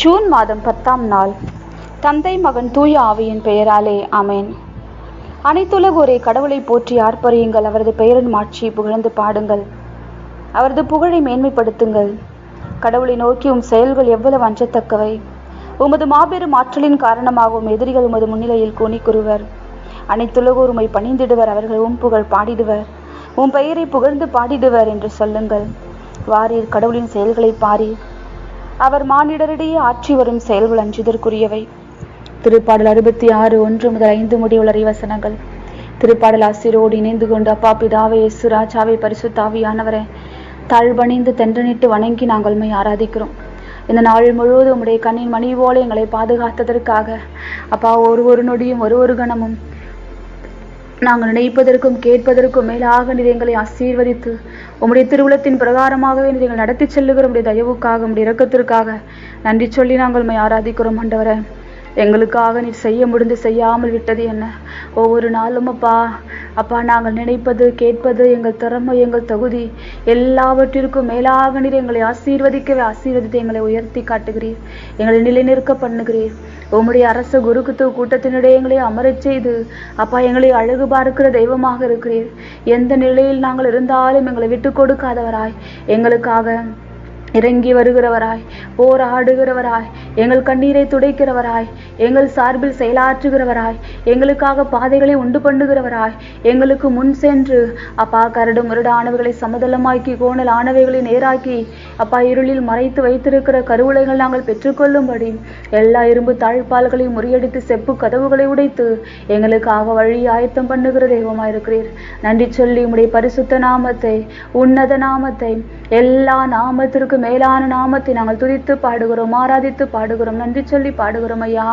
June மாதம் பத்தாம் நாள். தந்தை மகன் தூய ஆவியின் பெயராலே அமேன் அனைத்துலக ஒரே கடவுளை போற்றி ஆர்ப்பரியுங்கள். அவரது பெயரின் மாட்சியை புகழ்ந்து பாடுங்கள். அவரது புகழை மேன்மைப்படுத்துங்கள். கடவுளை நோக்கியும் செயல்கள் எவ்வளவு அஞ்சத்தக்கவை. உமது மாபெரும் ஆற்றலின் காரணமாகவும் எதிரிகள் உமது முன்னிலையில் கூனிக்குருவர் அனைத்துலகோர் உம்மை பணிந்திடுவர். அவர்கள் உம் புகழ் பாடிடுவர். உன் பெயரை புகழ்ந்து பாடிடுவர் என்று சொல்லுங்கள். வாரீர் கடவுளின் செயல்களை பாரீர். அவர் மானிடரிடையே ஆற்றி வரும் செயல்கள் அஞ்சுதற்குரியவை. திருப்பாடல் அறுபத்தி ஆறு ஒன்று முதல் ஐந்து முடிவுள்ள வசனங்கள் திருப்பாடல் ஆசிரோடு இணைந்து கொண்டு அப்பா பிதாவை இயேசு பரிசுத்தாவியானவரே தாழ்வணிந்து தென்றனிட்டு வணங்கி நாங்கள் ஆராதிக்கிறோம். இந்த நாள் முழுவதும் உடைய கண்ணின் மணி போல எங்களை பாதுகாத்ததற்காக அப்பா ஒரு ஒரு நொடியும் ஒரு ஒரு கணமும் நாங்கள் நினைப்பதற்கும் கேட்பதற்கும் மேலாக நீர் எங்களை ஆசீர்வதித்து உம்முடைய திருவுளத்தின் பிரகாரமாகவே நீங்கள் நடத்தி செல்லுகிற உடைய தயவுக்காக உடைய இரக்கத்திற்காக நன்றி சொல்லி நாங்கள் உண்மை ஆராதிக்கிறோம் ஆண்டவரை. எங்களுக்காக நீ செய்ய முடிந்து செய்யாமல் விட்டது என்ன? ஒவ்வொரு நாளும் அப்பா அப்பா நாங்கள் நினைப்பது கேட்பது எங்கள் திறமை எங்கள் தகுதி எல்லாவற்றிற்கும் மேலாக நீர் எங்களை ஆசீர்வதிக்கவே ஆசீர்வதித்து எங்களை உயர்த்தி காட்டுகிறீர். எங்களை நிலைநிற்க பண்ணுகிறீர். உம்முடைய அரச குருக்குத்து கூட்டத்தினுடைய எங்களை அமரச் செய்து அப்பா எங்களை அழகு பார்க்கிற தெய்வமாக இருக்கிறீர். எந்த நிலையில் நாங்கள் இருந்தாலும் எங்களை விட்டு கொடுக்காதவராய். எங்களுக்காக இறங்கி வருகிறவராய் போராடுகிறவராய் எங்கள் கண்ணீரை துடைக்கிறவராய் எங்கள் சார்பில் செயலாற்றுகிறவராய் எங்களுக்காக பாதைகளை உண்டு பண்ணுகிறவராய் எங்களுக்கு முன் சென்று அப்பா கரடு முரடானவர்களை சமதளமாக்கி கோணல் ஆனவைகளை நேராக்கி அப்பா இருளில் மறைத்து வைத்திருக்கிற கருவுளைகள் நாங்கள் பெற்றுக்கொள்ளும்படி எல்லா இரும்பு தாழ்பால்களையும் முறியடித்து செப்பு கதவுகளை உடைத்து எங்களுக்காக வழி ஆயத்தம் பண்ணுகிற தெய்வமாயிருக்கிறீர். நன்றி சொல்லி உம்முடைய பரிசுத்த நாமத்தை உன்னத நாமத்தை எல்லா நாமத்திற்கு மேலான நாமத்தை நாங்கள் துதித்து பாடுகிறோம் ஆராதித்து பாடுகிறோம். நன்றி சொல்லி பாடுகிறோம் ஐயா.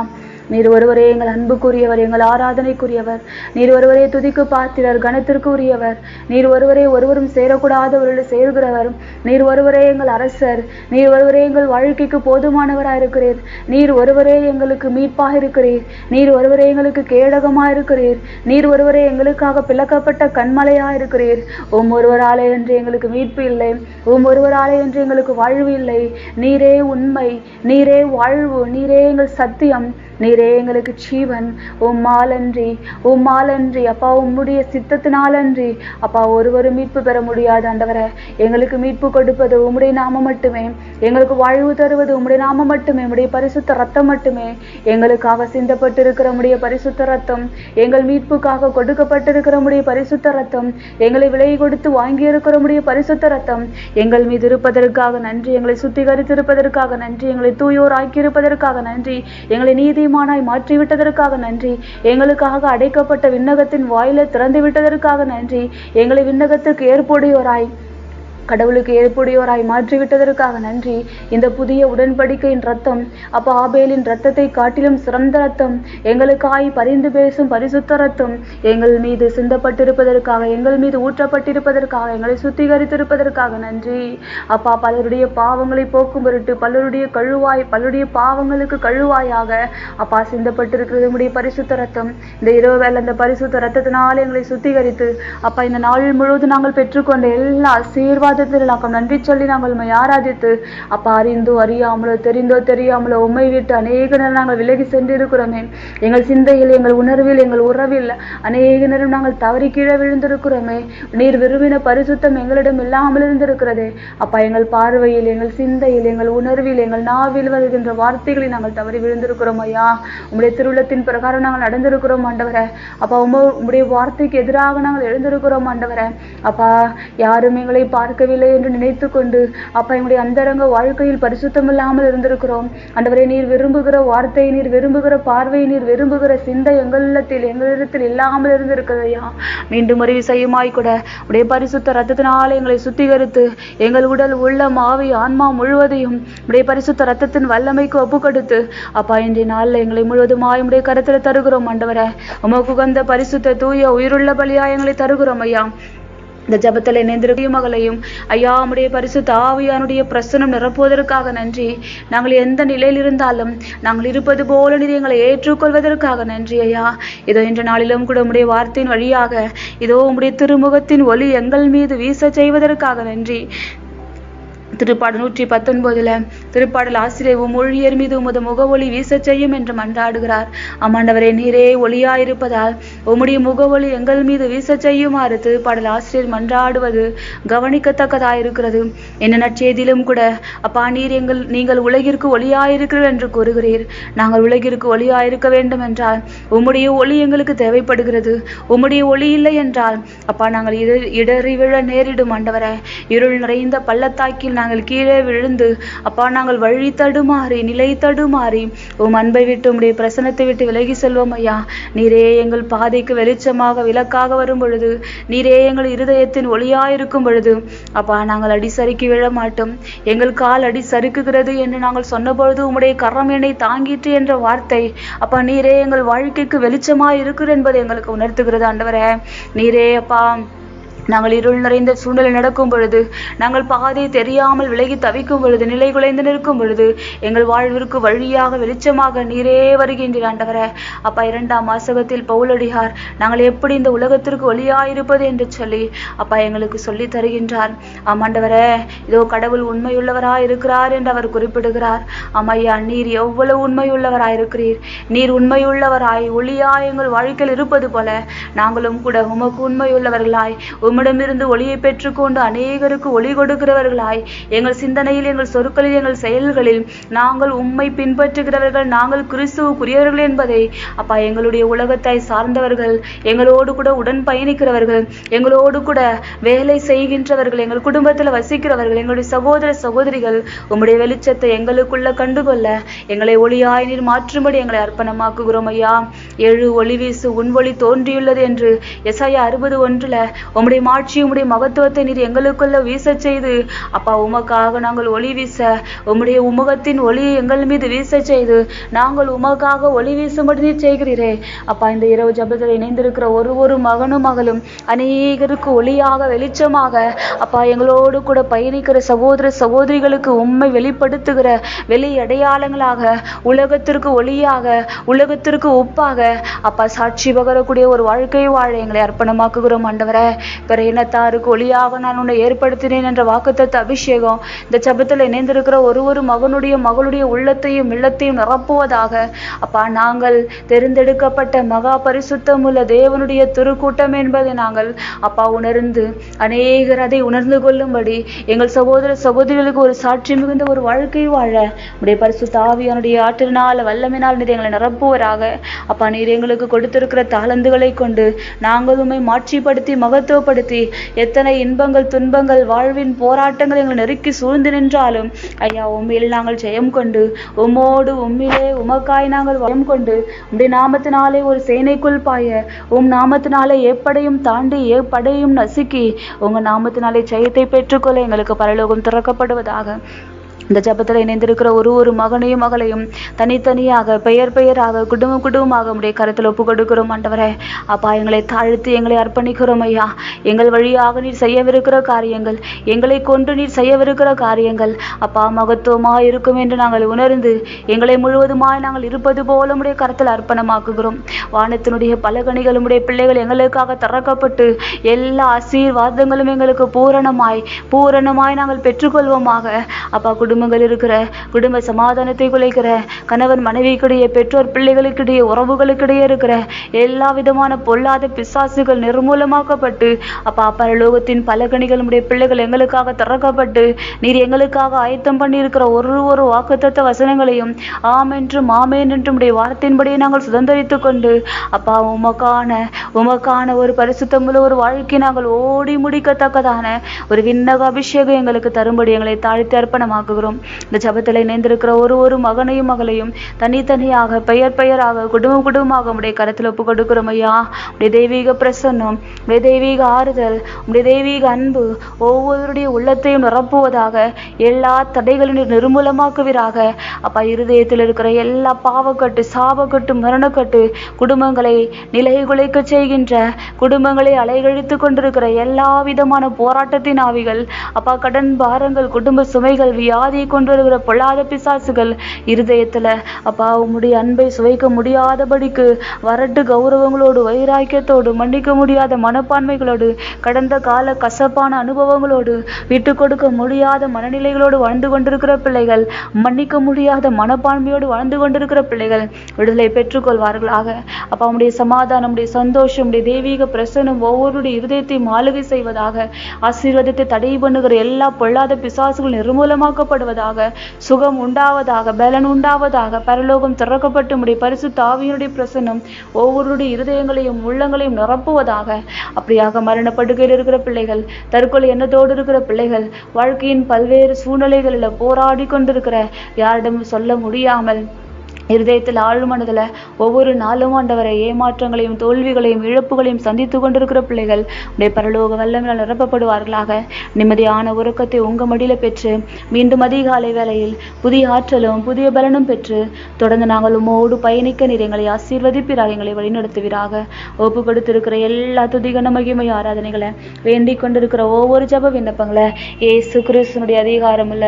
நீர் ஒருவரே எங்கள் அன்புக்குரியவர் எங்கள் ஆராதனைக்குரியவர். நீர் ஒருவரே துதிக்கு பார்த்திரர் கணத்திற்கு உரியவர் நீர் ஒருவரே ஒருவரும் சேரக்கூடாதவர்கள் சேர்கிறவர். நீர் ஒருவரே எங்கள் அரசர். நீர் ஒருவரே எங்கள் வாழ்க்கைக்கு போதுமானவராக இருக்கிறீர். நீர் ஒருவரே எங்களுக்கு மீட்பாக இருக்கிறீர். நீர் ஒருவரே எங்களுக்கு கேடகமாக இருக்கிறீர். நீர் ஒருவரே எங்களுக்காக பிளக்கப்பட்ட கண்மலையாக இருக்கிறீர். உம் ஒருவராலே என்று எங்களுக்கு மீட்பு இல்லை. உம் ஒருவராலே என்று எங்களுக்கு வாழ்வு இல்லை. நீரே உண்மை நீரே வாழ்வு நீரே எங்கள் சத்தியம். நீரே எங்களுக்கு ஜீவன். உம்மாலன்றி உம்மாலன்றி அப்பா உம்முடைய சித்தத்தினாலன்றி. அப்பா ஒருவரும் மீட்பு பெற முடியாது ஆண்டவரை. எங்களுக்கு மீட்பு கொடுப்பது உம்முடைய நாமம் மட்டுமே. எங்களுக்கு வாழ்வு தருவது உம்முடைய நாமம் மட்டுமே. உம்முடைய பரிசுத்த ரத்தம் மட்டுமே. எங்களுக்காக சிந்தப்பட்டிருக்கிற உம்முடைய பரிசுத்த ரத்தம் எங்கள் மீட்புக்காக கொடுக்கப்பட்டிருக்கிற உம்முடைய பரிசுத்த ரத்தம் எங்களை விலை கொடுத்து வாங்கியிருக்கிற உம்முடைய பரிசுத்த ரத்தம். எங்கள் மீது இருப்பதற்காக நன்றி. எங்களை சுத்திகரித்திருப்பதற்காக நன்றி. எங்களை தூயோர் ஆக்கியிருப்பதற்காக நன்றி. எங்களை நீதி நீதிமானாய் மாற்றிவிட்டதற்காக நன்றி. எங்களுக்காக அடைக்கப்பட்ட விண்ணகத்தின் வாயிலை திறந்து விட்டதற்காக நன்றி. எங்களை விண்ணகத்துக்கு ஏற்புடையோராய். கடவுளுக்கு ஏற்புடையோராய் மாற்றிவிட்டதற்காக நன்றி. இந்த புதிய உடன்படிக்கையின் ரத்தம் அப்ப ஆபேலின் ரத்தத்தை காட்டிலும் சிறந்த ரத்தம் எங்களுக்காய் பரிந்து பேசும் பரிசுத்த ரத்தம் எங்கள் மீது சிந்தப்பட்டிருப்பதற்காக எங்கள் மீது ஊற்றப்பட்டிருப்பதற்காக எங்களை சுத்திகரித்திருப்பதற்காக நன்றி. அப்பா பலருடைய பாவங்களை போக்கும் பொருட்டு பலருடைய கழுவாய் பலருடைய பாவங்களுக்கு கழுவாயாக. அப்பா சிந்தப்பட்டிருக்கிறது உடைய பரிசுத்த ரத்தம். இந்த இரவு வேலை அந்த பரிசுத்த ரத்தத்தினால் எங்களை சுத்திகரித்து அப்பா இந்த நாள் முழுவதும் நாங்கள் பெற்றுக்கொண்ட எல்லா ஆசீர்வாத திருநாக்கம் நாங்கள் நன்றி சொல்லி நாங்கள் உண்மை ஆராதித்து அப்பா அறிந்தோ அறியாமலோ தெரிந்தோ தெரியாமலோ உண்மை விட்டு அநேக நேரம் நாங்கள் விலகி சென்றிருக்கிறோமே. எங்கள் சிந்தையில் எங்கள் உணர்வில் எங்கள் உறவில் அநேக நேரம் நாங்கள் தவறி கீழே விழுந்திருக்கிறோமே. நீர் விரும்பின பரிசுத்தம் எங்களிடம் இல்லாமல் இருந்திருக்கிறதே. அப்பா எங்கள் பார்வையில் எங்கள் சிந்தையில் எங்கள் உணர்வில் எங்கள் நாவில் வருகின்ற வார்த்தைகளை நாங்கள் தவறி விழுந்திருக்கிறோம் ஐயா. உங்களுடைய திருவிழத்தின் பிரகாரம் நாங்கள் நடந்திருக்கிறோம் ஆண்டவரை. அப்பா உம உங்களுடைய வார்த்தைக்கு எதிராக நாங்கள் எழுந்திருக்கிறோம் ஆண்டவரை. அப்பா யாரும் எங்களை பார்க்க இருக்கவில்லை என்று நினைத்து கொண்டு அப்பா எங்களுடைய அந்தரங்க வாழ்க்கையில் பரிசுத்தம் இல்லாமல் இருந்திருக்கிறோம். ஆண்டவரே நீர் விரும்புகிற வார்த்தை நீர் விரும்புகிற பார்வையை நீர் விரும்புகிற சிந்தை எங்களிடத்தில் எங்களிடத்தில் இல்லாமல் இருந்திருக்கிறதையா மீண்டும் அறிவு செய்யுமாய் கூட உடைய பரிசுத்த ரத்தத்தினால் எங்களை சுத்திகரித்து எங்கள் உடல் உள்ள மாவி ஆன்மா முழுவதையும் உடைய பரிசுத்த ரத்தத்தின் வல்லமைக்கு ஒப்பு கொடுத்து அப்பா இன்றைய நாளில் எங்களை முழுவதுமாய் உடைய கருத்தில் தருகிறோம் ஆண்டவரை. உமக்கு உகந்த பரிசுத்த தூய உயிருள்ள பலியா எங்களை தருகிறோம் ஐயா. இந்த ஜபத்தில் இணைந்திருக்கையும் மகளையும் ஐயா உம்முடைய பரிசு தாவியானுடைய பிரசனம் நிரப்புவதற்காக நன்றி. நாங்கள் எந்த நிலையில் இருந்தாலும் நாங்கள் இருப்பது போல நீர் எங்களை ஏற்றுக்கொள்வதற்காக நன்றி ஐயா. இதோ இன்ற நாளிலும் கூட உடைய வார்த்தையின் வழியாக இதோ உம்முடைய திருமுகத்தின் ஒளி எங்கள் மீது வீச செய்வதற்காக நன்றி. திருப்பாடல் நூற்றி பத்தொன்பதுல திருப்பாடல் ஆசிரியர் உம் ஊழியர் மீது உமது முகவொளி வீசச் செய்யும் என்று மன்றாடுகிறார். அம்மாண்டவரே நீரே ஒளியாயிருப்பதால் உம்முடைய முகவொளி எங்கள் மீது வீசச் செய்யுமாறு திருப்பாடல் ஆசிரியர் மன்றாடுவது கவனிக்கத்தக்கதாயிருக்கிறது. என்ன நற்செய்தியிலும் கூட அப்பா நீர் எங்கள் நீங்கள் உலகிற்கு ஒளியாயிருக்கிறீர்கள் என்று கூறுகிறீர். நாங்கள் உலகிற்கு ஒளியாயிருக்க வேண்டும் என்றால் உம்முடைய ஒளி எங்களுக்கு தேவைப்படுகிறது. உம்முடைய ஒளி இல்லை என்றால் அப்பா நாங்கள் இடறி இடறிவிழ நேரிடும் ஆண்டவரே. இருள் நிறைந்த பள்ளத்தாக்கில் நாங்கள் கீழே விழுந்து அப்பா நாங்கள் வழி தடுமாறி நிலை தடுமாறி உம் அன்பை விட்டு உம்முடைய பிரசனத்தை விட்டு விலகி செல்வோம் ஐயா. நீரே எங்கள் பாதைக்கு வெளிச்சமாக விளக்காக வரும் பொழுது நீரே எங்கள் இருதயத்தின் ஒளியாயிருக்கும் பொழுது அப்பா நாங்கள் அடி சறுக்கி விழ மாட்டோம். எங்கள் கால் அடி சறுக்குகிறது என்று நாங்கள் சொன்னபொழுது உம்முடைய கரம் என்னை தாங்கிற்று என்ற வார்த்தை அப்பா நீரே எங்கள் வாழ்க்கைக்கு வெளிச்சமாக இருக்கிறது என்பதை எங்களுக்கு உணர்த்துகிறது ஆண்டவரே. நீரே அப்பா. நாங்கள் இருள் நிறைந்த சூழ்நிலை நடக்கும் பொழுது நாங்கள் பாதை தெரியாமல் விலகி தவிக்கும் பொழுது நிலை குலைந்து நிற்கும் பொழுது எங்கள் வாழ்விற்கு வழியாக வெளிச்சமாக நீரே வருகின்ற ஆண்டவரே. அப்பா இரண்டாம் வாசகத்தில் பவுலடிகார் நாங்கள் எப்படி இந்த உலகத்திற்கு ஒளியாயிருப்பது என்று சொல்லி அப்பா எங்களுக்கு சொல்லி தருகின்றார். ஆமாண்டவர இதோ கடவுள் உண்மையுள்ளவராய் இருக்கிறார் என்று அவர் குறிப்பிடுகிறார். ஆமையா நீர் எவ்வளவு உண்மையுள்ளவராய் இருக்கிறீர் நீர் உண்மையுள்ளவராய் ஒளியாய் எங்கள் வாழ்க்கையில் இருப்பது போல நாங்களும் கூட உமக்கு உண்மையுள்ளவர்களாய் உம் உம்மிடமிருந்து ஒளியை பெற்றுக்கொண்டு அநேகருக்கு ஒளி கொடுக்கிறவர்களாய் எங்கள் சிந்தனையில் எங்கள் சொற்களில் எங்கள் செயல்களில் நாங்கள் உம்மை பின்பற்றுகிறவர்கள் நாங்கள் கிறிஸ்துவுக்குரியவர்கள் என்பதை அப்பா எங்களுடைய உலகத்தை சார்ந்தவர்கள் எங்களோடு கூட உடன் பயணிக்கிறவர்கள் எங்களோடு கூட வேலை செய்கின்றவர்கள் எங்கள் குடும்பத்தில் வசிக்கிறவர்கள் எங்களுடைய சகோதர சகோதரிகள் உம்முடைய வெளிச்சத்தை எங்களுக்குள்ள கண்டுகொள்ள எங்களை ஒளியாய் நீர் மாற்றும்படி எங்களை அர்ப்பணமாக்குகிறோம் ஐயா. எழு ஒளி வீசு உன் ஒளி தோன்றியுள்ளது என்று எஸ்ஐயா அறுபது ஒன்றுல உம்முடைய மாட்சி உம்முடைய மகத்துவத்தை நீர் எங்களுக்குள்ள வீச செய்து. அப்பா உமக்காக நாங்கள் ஒளி வீச உம்முடைய உமுகத்தின் ஒளி எங்கள் மீது வீச செய்து நாங்கள் உமக்காக ஒளி வீசும்படி நீர் செய்கிறீரே. அப்பா இந்த இரவு ஜபத்தில் இணைந்திருக்கிற ஒரு ஒரு மகனும் மகளும் அநேகருக்கு ஒளியாக வெளிச்சமாக அப்பா எங்களோடு கூட பயணிக்கிற சகோதர சகோதரிகளுக்கு உண்மை வெளிப்படுத்துகிற வெளி அடையாளங்களாக உலகத்திற்கு ஒளியாக உலகத்திற்கு உப்பாக அப்பா சாட்சி பகரக்கூடிய ஒரு வாழ்க்கை வாழ எங்களை அர்ப்பணமாக்குகிறோம் ஆண்டவரை. பிற இனத்தாருக்கு ஒளியாக நான் உன்னை ஏற்படுத்தினேன் என்ற வாக்குத்தத்த அபிஷேகம். இந்த ஜபத்தில் இணைந்திருக்கிற ஒரு ஒரு மகனுடைய மகளுடைய உள்ளத்தையும் இல்லத்தையும் நிரப்புவதாக. அப்பா நாங்கள் தெரிந்தெடுக்கப்பட்ட மகா பரிசுத்தம் உள்ள தேவனுடைய திருக்கூட்டம் என்பதை நாங்கள் அப்பா உணர்ந்து அநேகர் அதை உணர்ந்து கொள்ளும்படி எங்கள் சகோதர சகோதரிகளுக்கு ஒரு சாட்சி மிகுந்த ஒரு வாழ்க்கை வாழ உடைய பரிசு தாவியனுடைய ஆற்றினால் வல்லமினால் நீர் எங்களை நிரப்புவராக. அப்பா நீர் எங்களுக்கு கொடுத்திருக்கிற தாளந்துகளை கொண்டு நாங்கள் உம்மை மாட்சிப்படுத்தி மகத்துவப்படுத்தி எத்தனை இன்பங்கள் துன்பங்கள் வாழ்வின் போராட்டங்கள் எங்களை நெருக்கி சூழ்ந்து நின்றாலும் ஐயா உண்மையில் நாங்கள் ஜெயம் கொண்டு உம்மோடு உம்மிலே உமக்காய் நாங்கள் வயம் கொண்டு உம்முடைய நாமத்தினாலே ஒரு சேனைக்குள் பாய உம் நாமத்தினாலே எப்படையும் தாண்டி எப்படையும் நசுக்கி உங்க நாமத்தினாலே ஜெயத்தை பெற்றுக்கொள்ள எங்களுக்கு பரலோகம் திறக்கப்படுவதாக. இந்த ஜபத்தில் இணைந்திருக்கிற ஒரு ஒரு மகனையும் மகளையும் தனித்தனியாக பெயர் பெயராக குடும்பம் குடும்பமாக உடைய கருத்தில் ஒப்பு கொடுக்கிறோம் ஆண்டவரே. அப்பா எங்களை தாழ்த்து எங்களை அர்ப்பணிக்கிறோம் ஐயா. எங்கள் வழியாக நீர் செய்யவிருக்கிற காரியங்கள் எங்களை கொண்டு நீர் செய்யவிருக்கிற காரியங்கள் அப்பா மகத்துவமாக இருக்கும் என்று நாங்கள் உணர்ந்து எங்களை முழுவதுமாய் நாங்கள் இருப்பது போல உடைய கருத்தில் அர்ப்பணமாக்குகிறோம். வானத்தினுடைய பலகணிகள் உடைய பிள்ளைகள் எங்களுக்காக திறக்கப்பட்டு எல்லா ஆசீர்வாதங்களும் எங்களுக்கு பூரணமாய் பூரணமாய் நாங்கள் பெற்றுக்கொள்வோமாக. அப்பா குடும்பங்கள் இருக்கிற குடும்ப சமாதானத்தை குலைக்கிற கணவன் மனைவிக்கிடையே பெற்றோர் பிள்ளைகளுக்கிடையே உறவுகளுக்கிடையே இருக்கிற எல்லா விதமான பொல்லாத பிசாசுகள் நிர்மூலமாக்கப்பட்டு அப்பா பரலோகத்தின் பலகணிகள் உடைய பிள்ளைகள் எங்களுக்காக திறக்கப்பட்டு நீர் எங்களுக்காக ஆயத்தம் பண்ணியிருக்கிற ஒரு ஒரு வாக்குத்தத்த வசனங்களையும் ஆம் என்றும் ஆமேன் என்றும் உடைய வார்த்தையின்படியே நாங்கள் சுதந்திரித்துக் கொண்டு அப்பா உமக்கான உமக்கான ஒரு பரிசுத்தமுள்ள ஒரு வாழ்க்கை நாங்கள் ஓடி முடிக்கத்தக்கதான ஒரு விண்ணக அபிஷேகம் எங்களுக்கு தரும்படி எங்களை தாழ்த்தி அர்ப்பணமாக்குகிறோம் இந்த ஜபத்தில் இணைந்திருக்கிற ஒரு ஒரு மகனையும் மகளையும் தனித்தனியாக பெயர் பெயராக குடும்பம் குடும்பமாக உடைய கருத்தில் ஒப்பு கொடுக்கிறோம் ஐயா. உடைய தெய்வீக பிரசன்னம் உடைய தெய்வீக ஆறுதல் உடைய தெய்வீக அன்பு ஒவ்வொருடைய உள்ளத்தையும் நிரப்புவதாக எல்லா தடைகளின் நிர்மூலமாக்குவீராக. அப்பா இருதயத்தில் இருக்கிற எல்லா பாவக்கட்டு சாபக்கட்டு மரணக்கட்டு குடும்பங்களை நிலை குலைக்க செய்கின்ற குடும்பங்களை அலைகழித்து கொண்டிருக்கிற எல்லா விதமான போராட்டத்தின் ஆவிகள் அப்பா கடன் பாரங்கள் குடும்ப சுமைகள் வியாதி வியாதியை கொண்டு வருகிற பொல்லாத பிசாசுகள் இருதயத்துல. அப்பா உம்முடைய அன்பை சுவைக்க முடியாதபடிக்கு வரட்டு கௌரவங்களோடு வைராக்கியத்தோடு மன்னிக்க முடியாத மனப்பான்மைகளோடு கடந்த கால கசப்பான அனுபவங்களோடு விட்டு கொடுக்க முடியாத மனநிலைகளோடு வாழ்ந்து கொண்டிருக்கிற பிள்ளைகள் மன்னிக்க முடியாத மனப்பான்மையோடு வாழ்ந்து கொண்டிருக்கிற பிள்ளைகள் விடுதலை பெற்றுக்கொள்வார்களாக. அப்பா உடைய சமாதானம் உடைய சந்தோஷம் உடைய தெய்வீக பிரசனம் ஒவ்வொருடைய இருதயத்தையும் ஆளுகை செய்வதாக ஆசீர்வாதத்தை தடை பண்ணுகிற எல்லா பொல்லாத பிசாசுகள் நிர்மூலமாக்கப்படுவதாக சுகம் உண்டாவதாக பலன் உண்டாவதாக பரலோகம் திறக்கப்பட்டு உடைய பரிசு தாவியனுடைய பிரசனம் ஒவ்வொருடைய இருதயங்களையும் உள்ளங்களையும் நிரப்புவதாக. அப்படியாக மரணப்படுகையில் இருக்கிற பிள்ளைகள் தற்கொலை எண்ணத்தோடு இருக்கிற பிள்ளைகள் வாழ்க்கையின் பல்வேறு சூழ்நிலைகளில் போராடி கொண்டிருக்கிற யாரிடமும் சொல்ல முடியாமல் இருதயத்தில் ஆழ்மனதில் ஒவ்வொரு நாளும் ஆண்டவரை ஏமாற்றங்களையும் தோல்விகளையும் இழப்புகளையும் சந்தித்து கொண்டிருக்கிற பிள்ளைகள் உடைய பரலோக வல்லமையால் நிரப்பப்படுவார்களாக. நிம்மதியான உறக்கத்தை உங்க மடியில் பெற்று மீண்டும் அதிகாலை வேளையில் புதிய ஆற்றலும் புதிய பலனும் பெற்று தொடர்ந்து நாங்கள் உமோடு பயணிக்க நீர் எங்களை ஆசீர்வதிப்பிறாக எங்களை வழிநடத்துவீராக. ஒப்பு கொடுத்திருக்கிற எல்லா துதிகன மகிமை ஆராதனைகளை வேண்டிக் கொண்டிருக்கிற ஒவ்வொரு ஜப விண்ணப்பங்களை ஏசு கிறிஸ்துனுடைய அதிகாரம் உள்ள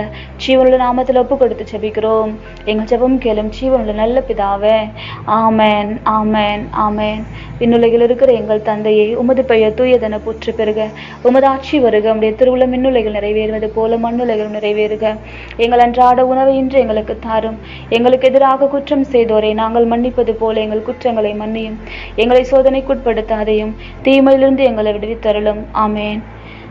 ஜீவனுள்ள நாமத்தில் ஒப்பு கொடுத்து ஜெபிக்கிறோம். எங்கள் ஜெபம் கேளும் ஜீவனுள்ள நல்ல பிதாவே. ஆமேன் ஆமேன் ஆமேன். விண்ணுலகில் இருக்கிற எங்கள் தந்தையை உமது பெயர் தூயதென போற்று பெறுக உமது ஆட்சி வருக. உடைய திருவுள்ள மின்னுலைகள் நிறைவேறுவது போல மண்ணுலைகள் நிறைவேறுக. எங்கள் அன்றாட உணவை இன்று எங்களுக்கு தாரும். எங்களுக்கு எதிராக குற்றம் செய்தோரை நாங்கள் மன்னிப்பது போல எங்கள் குற்றங்களை மன்னியும். எங்களை சோதனைக்குட்படுத்தாதையும் தீமையிலிருந்து எங்களை விடுவித்தருளும். ஆமேன்.